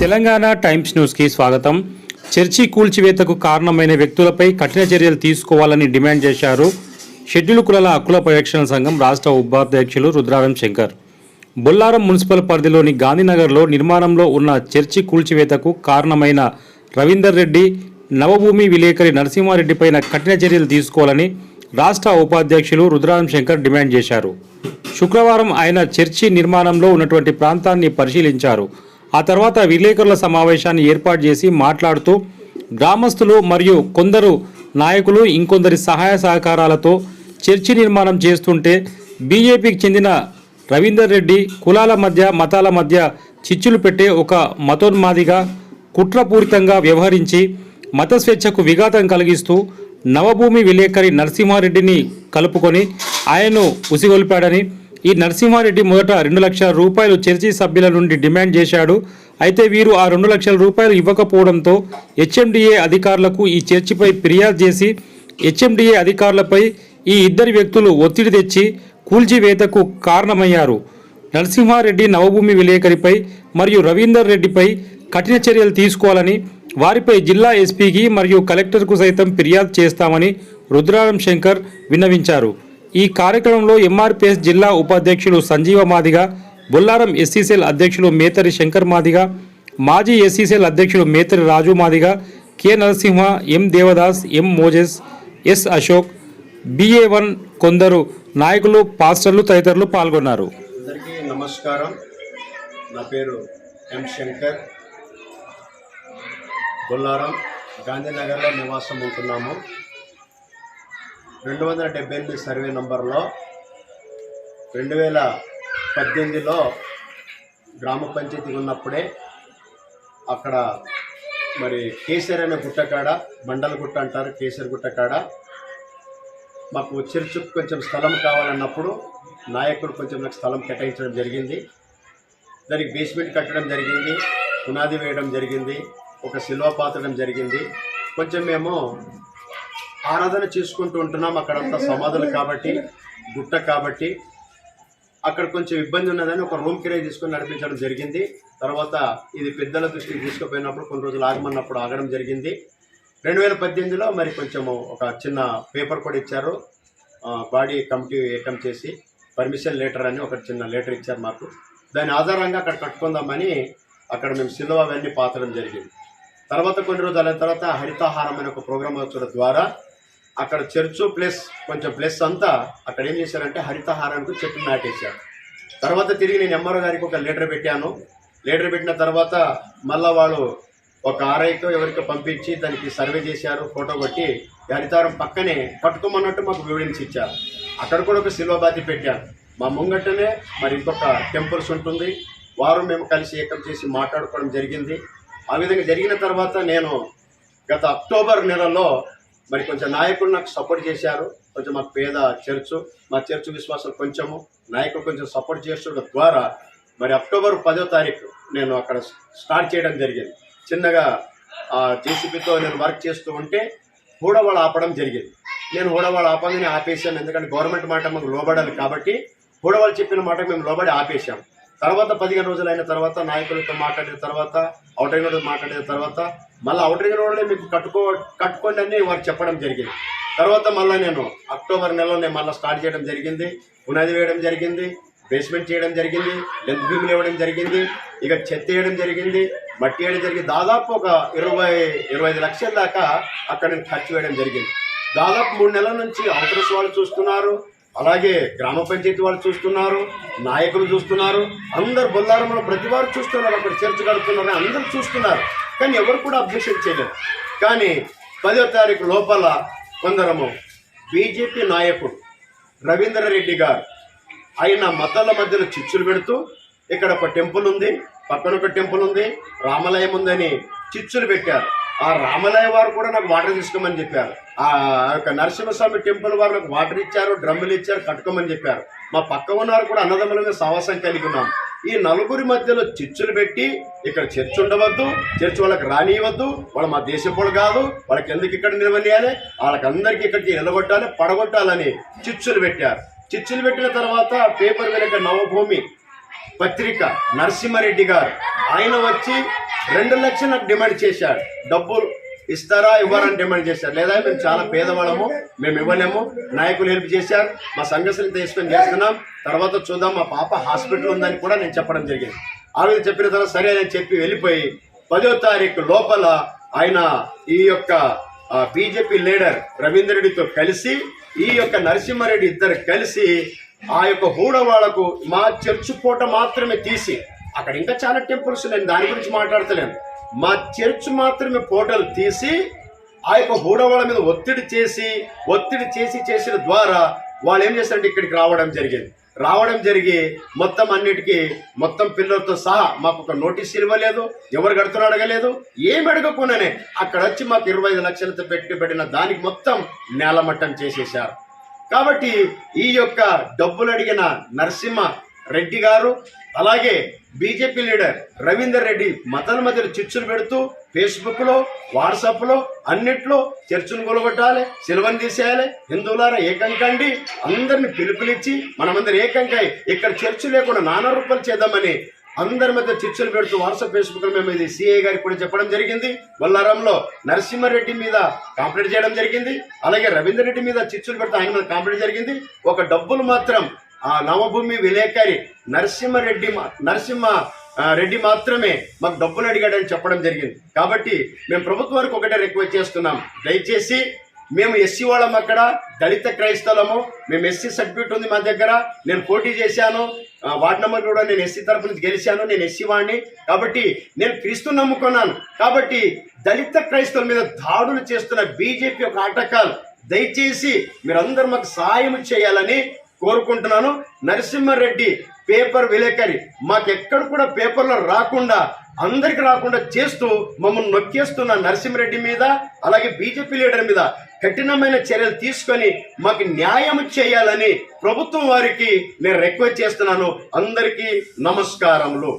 Telangana times న్యూస్కి స్వాగతం. Church కూల్చివేతకు కారణమైన వ్యక్తులపై కఠిన చర్యలు తీసుకోవాలని డిమాండ్ చేశారు. షెడ్యూల్ కులాల హక్కుల పరిరక్షణ సంఘం రాష్ట్ర ఉపాధ్యక్షులు రుద్రారం శంకర్. బొల్లారం మున్సిపల్ పరిధిలోని గాంధీనగర్లో నిర్మాణంలో ఉన్న చర్చి కూల్చివేతకు కారణమైన రవీందర్ రెడ్డి నవభూమి విలేకరి నరసింహారెడ్డిపైన కఠిన చర్యలు తీసుకోవాలని రాష్ట్ర ఉపాధ్యక్షులు రుద్రారం శంకర్ డిమాండ్ చేశారు. శుక్రవారం ఆయన చర్చి నిర్మాణంలో ఉన్నటువంటి ప్రాంతాన్ని పరిశీలించారు. ఆ తర్వాత విలేకరుల సమావేశాన్ని ఏర్పాటు చేసి మాట్లాడుతూ గ్రామస్తులు మరియు కొందరు నాయకులు ఇంకొందరి సహాయ సహకారాలతో చర్చి నిర్మాణం చేస్తుంటే బీజేపీకి చెందిన రవీందర్ రెడ్డి కులాల మధ్య మతాల మధ్య చిచ్చులు పెట్టే ఒక మతోన్మాదిగా కుట్రపూరితంగా వ్యవహరించి మత స్వేచ్ఛకు విఘాతం కలిగిస్తూ నవభూమి విలేకరి నరసింహారెడ్డిని కలుపుకొని ఆయన్ను ఉసిగొల్పాడని ఈ నరసింహారెడ్డి మొదట రెండు లక్షల రూపాయలు చర్చి సభ్యుల నుండి డిమాండ్ చేశాడు. అయితే వీరు ఆ రెండు లక్షల రూపాయలు ఇవ్వకపోవడంతో హెచ్ఎండిఏ అధికారులకు ఈ చర్చిపై ఫిర్యాదు చేసి హెచ్ఎండిఏ అధికారులపై ఈ ఇద్దరు వ్యక్తులు ఒత్తిడి తెచ్చి కూల్చివేతకు కారణమయ్యారు. నరసింహారెడ్డి నవభూమి విలేకరిపై మరియు రవీందర్ రెడ్డిపై కఠిన చర్యలు తీసుకోవాలని వారిపై జిల్లా ఎస్పీకి మరియు కలెక్టర్కు సైతం ఫిర్యాదు చేస్తామని రుద్రారం శంకర్ విన్నవించారు. ఈ కార్యక్రమంలో ఎంఆర్పిఎస్ జిల్లా ఉపాధ్యక్షులు సంజీవ మాదిగ బొల్లారం ఎస్సీసీఎల్ అధ్యక్షులు మేతరి శంకర్ మాదిగ మాజీ ఎస్సీసీఎల్ అధ్యక్షులు Metari Raju Madiga K Narasimha M Devadas M Moses S Ashok BA one కొందరు నాయకులు పాస్టర్లు తదితరులు పాల్గొన్నారు. అందరికీ నమస్కారం. నా పేరు ఎం శంకర్. బొల్లారం గాంధీనగర్లో నివాసం ఉంటున్నాము. రెండు వందల డెబ్బై ఎనిమిది సర్వే నంబర్లో రెండు వేల పద్దెనిమిదిలో గ్రామ పంచాయతీ ఉన్నప్పుడే అక్కడ మరి కేసర్ అనే గుట్టకాడ బండల గుట్ట అంటారు కేసరి గుట్టకాడ. మాకు చర్చికి కొంచెం స్థలం కావాలన్నప్పుడు నాయకుడు కొంచెం నాకు స్థలం కేటాయించడం జరిగింది. దానికి బేస్మెంట్ కట్టడం జరిగింది పునాది వేయడం జరిగింది ఒక శిల్వ పాతడం జరిగింది. కొంచెం మేము ఆరాధన చేసుకుంటూ ఉంటున్నాం. అక్కడంతా సమాధులు కాబట్టి గుట్ట కాబట్టి. అక్కడ కొంచెం ఇబ్బంది ఉన్నదని ఒక రూమ్ కిరాయి తీసుకొని నడిపించడం జరిగింది. తర్వాత ఇది పెద్దల దృష్టికి తీసుకుపోయినప్పుడు కొన్ని రోజులు ఆగమన్నప్పుడు ఆగడం జరిగింది. రెండు వేల పద్దెనిమిదిలో మరి కొంచెము ఒక చిన్న పేపర్ కూడా ఇచ్చారు. బాడీ కమిటీ ఏకం చేసి పర్మిషన్ లెటర్ అని ఒక చిన్న లెటర్ ఇచ్చారు మాకు. దాని ఆధారంగా అక్కడ కట్టుకుందామని అక్కడ మేము సిల్వ అవన్నీ పాతడం జరిగింది. తర్వాత కొన్ని రోజుల తర్వాత హరితాహారం అనే ఒక ప్రోగ్రామ్ వచ్చడం ద్వారా అక్కడ చర్చు ప్లస్ కొంచెం ప్లస్ అంతా అక్కడ ఏం చేశారంటే హరితహారానికి చెట్లు నాటేశారు. తర్వాత తిరిగి నేను ఎంఆర్ఓ గారికి ఒక లెటర్ పెట్టాను. లెటర్ పెట్టిన తర్వాత మళ్ళా వాళ్ళు ఒక ఆర్ఐకో ఎవరికో పంపించి దానికి సర్వే చేశారు ఫోటో కొట్టి హరితారం పక్కనే పట్టుకోమన్నట్టు మాకు వివరించి ఇచ్చారు. అక్కడ కూడా ఒక శిల్వబాతి పెట్టాను మా ముంగట్టనే మరి ఇంకొక టెంపుల్స్ ఉంటుంది. వారు మేము కలిసి ఏకం చేసి మాట్లాడుకోవడం జరిగింది. ఆ విధంగా జరిగిన తర్వాత నేను గత అక్టోబర్ నెలలో మరి కొంచెం నాయకులు నాకు సపోర్ట్ చేశారు. కొంచెం మా పేద చర్చు మా చర్చ్ విశ్వాసం కొంచెము నాయకులు కొంచెం సపోర్ట్ చేసడం ద్వారా మరి అక్టోబర్ పదో తారీఖు నేను అక్కడ స్టార్ట్ చేయడం జరిగింది. చిన్నగా జేసీబీతో నేను వర్క్ చేస్తూ ఉంటే హూడవాళ్ళు ఆపడం జరిగింది. నేను హూడవాళ్ళు ఆపగానే ఆపేశాను. ఎందుకంటే గవర్నమెంట్ మాట మాకు లోబడాలి కాబట్టి హూడవాళ్ళు చెప్పిన మాట మేము లోబడి ఆపేశాం. తర్వాత పదిహేను రోజులు అయిన తర్వాత నాయకులతో మాట్లాడిన తర్వాత అవుటైన మాట్లాడిన తర్వాత మళ్ళీ అవుటరింగ్ రోడ్లే మీకు కట్టుకో కట్టుకోండి అని వారు చెప్పడం జరిగింది. తర్వాత మళ్ళీ నేను అక్టోబర్ నెలలో నేను మళ్ళీ స్టార్ట్ చేయడం జరిగింది. పునాది వేయడం జరిగింది. బేస్మెంట్ చేయడం జరిగింది. లెంత్ భీములు ఇవ్వడం జరిగింది. ఇక చెత్త వేయడం జరిగింది. మట్టి వేయడం జరిగింది. దాదాపు ఒక ఇరవై ఇరవై ఐదు లక్షల దాకా అక్కడ నేను ఖర్చు వేయడం జరిగింది. దాదాపు మూడు నెలల నుంచి అవసరస్ వాళ్ళు చూస్తున్నారు. అలాగే గ్రామ పంచాయతీ వాళ్ళు చూస్తున్నారు. నాయకులు చూస్తున్నారు. అందరు బొల్లారంలో ప్రతి వారు చూస్తున్నారు. అక్కడ చర్చ కడుతున్నారు అందరూ చూస్తున్నారు. కానీ ఎవరు కూడా అబ్జెక్షన్ చేయలేదు కానీ పదో తారీఖు లోపల కొందరము బీజేపీ నాయకుడు రవీంద్ర రెడ్డి గారు ఆయన మతాల మధ్యలో చిచ్చులు పెడుతూ ఇక్కడ ఒక టెంపుల్ ఉంది పక్కన ఒక టెంపుల్ ఉంది రామాలయం ఉందని చిచ్చులు పెట్టారు. ఆ రామాలయ వారు కూడా నాకు వాటర్ తీసుకోమని చెప్పారు. ఆ యొక్క నరసింహస్వామి టెంపుల్ వారు నాకు వాటర్ ఇచ్చారు డ్రమ్ములు ఇచ్చారు కట్టుకోమని చెప్పారు. మా పక్క ఉన్నవారు కూడా అన్నదమ్ముల మీద కలిగి ఉన్నాం. ఈ నలుగురి మధ్యలో చర్చలు పెట్టి ఇక్కడ చర్చ్ ఉండవద్దు చర్చ్ వాళ్ళకి రానివ్వద్దు వాళ్ళు మా దేశపుడు కాదు వాళ్ళకి ఎందుకు ఇక్కడ నిలవనియాలి వాళ్ళకి అందరికీ ఇక్కడికి నిలగొట్టాలి పడగొట్టాలని చిచ్చులు పెట్టారు. చిచ్చులు పెట్టిన తర్వాత పేపర్ వెనుక నవభూమి పత్రిక నరసింహారెడ్డి గారు. ఆయన వచ్చి రెండు లక్షల డిమాండ్ చేశాడు. డబ్బులు ఇస్తారా ఇవ్వరని డిమాండ్ చేశారు. లేదా మేము చాలా పేదవాళ్ళము మేము ఇవ్వలేము. నాయకులు హెల్ప్ చేశారు. మా సంఘర్షణ తీసుకొని చేస్తున్నాం. తర్వాత చూద్దాం మా పాప హాస్పిటల్ ఉందని కూడా నేను చెప్పడం జరిగింది. ఆవిడ చెప్పిన తర్వాత సరే అని చెప్పి వెళ్ళిపోయి పదో తారీఖు లోపల ఆయన ఈ యొక్క బీజేపీ లీడర్ రవీందర్ రెడ్డితో కలిసి ఈ యొక్క నరసింహారెడ్డి ఇద్దరు కలిసి ఆ యొక్క హూడవాళ్ళకు మా చర్చ్ పూట మాత్రమే తీసి అక్కడ ఇంకా చాలా టెంపుల్స్ నేను దాని గురించి మాట్లాడతలేను. మా చర్చ్ మాత్రమే ఫోటోలు తీసి ఆ యొక్క హూడవాళ్ళ మీద ఒత్తిడి చేసి ఒత్తిడి చేసి చేసిన ద్వారా వాళ్ళు ఏం చేస్తారంటే ఇక్కడికి రావడం జరిగింది. రావడం జరిగి మొత్తం అన్నిటికీ మొత్తం పిల్లలతో సహా మాకు ఒక నోటీస్ ఇవ్వలేదు ఎవరు కడుతున్నా అడగలేదు ఏమి అడగకుండానే అక్కడ వచ్చి మాకు ఇరవై ఐదు లక్షలతో పెట్టుబడిన దానికి మొత్తం నేలమట్టం చేసేశారు. కాబట్టి ఈ యొక్క డబ్బులు అడిగిన నరసింహ రెడ్డి గారు అలాగే బీజేపీ లీడర్ రవీందర్ రెడ్డి మతల మధ్యలో చిచ్చులు పెడుతూ ఫేస్బుక్లో వాట్సాప్లో అన్నిట్లో చర్చను కొలగొట్టాలి సిలువని తీసేయాలి. హిందువులారా ఏకంకండి. అందరిని పిలుపులిచ్చి మనమందరం ఏకంకాయ ఇక్కడ చర్చ్ లేకుండా నానా రూపాయలు చేద్దామని అందరి మధ్య చర్చలు పెడుతూ వాట్సాప్ ఫేస్బుక్ మేము ఇది సిఐ గారికి కూడా చెప్పడం జరిగింది. బొల్లారంలో నరసింహారెడ్డి మీద కాంప్లైంట్ చేయడం జరిగింది. అలాగే రవీందర్ రెడ్డి మీద చిచ్చులు పెడితే ఆయన మీద కాంప్లైంట్ జరిగింది. ఒక డబ్బులు మాత్రం ఆ నవభూమి విలేకరి నరసింహారెడ్డి మా- నరసింహ రెడ్డి మాత్రమే మాకు డబ్బులు అడిగాడని చెప్పడం జరిగింది. కాబట్టి మేము ప్రభుత్వానికి ఒకటే రిక్వెస్ట్ చేస్తున్నాం. దయచేసి మేము ఎస్సీ వాళ్ళం అక్కడ దళిత క్రైస్తలము మేము ఎస్సీ సర్టిఫికేట్ ఉంది మా దగ్గర. నేను పోటీ చేశాను. వార్డు వార్డ్ నెంబర్ కూడా నేను ఎస్సీ తరపు నుంచి గెలిచాను. నేను ఎస్సీ వాడిని. కాబట్టి నేను క్రీస్తు నమ్ముకున్నాను. కాబట్టి దళిత క్రైస్తవుల మీద దాడులు చేస్తున్న బీజేపీ యొక్క ఆటకాలు దయచేసి మీరందరూ మాకు సహాయం చేయాలని కోరుకుంటున్నాను. నరసింహారెడ్డి పేపర్ విలేకరి మాకెక్కడ కూడా పేపర్లో రాకుండా అందరికి రాకుండా చేస్తూ మమ్మల్ని నొక్కేస్తున్న నరసింహారెడ్డి మీద అలాగే బీజేపీ లీడర్ మీద కఠినమైన చర్యలు తీసుకొని మాకు న్యాయం చేయాలని ప్రభుత్వం వారికి నేను రిక్వెస్ట్ చేస్తున్నాను. అందరికీ నమస్కారములు.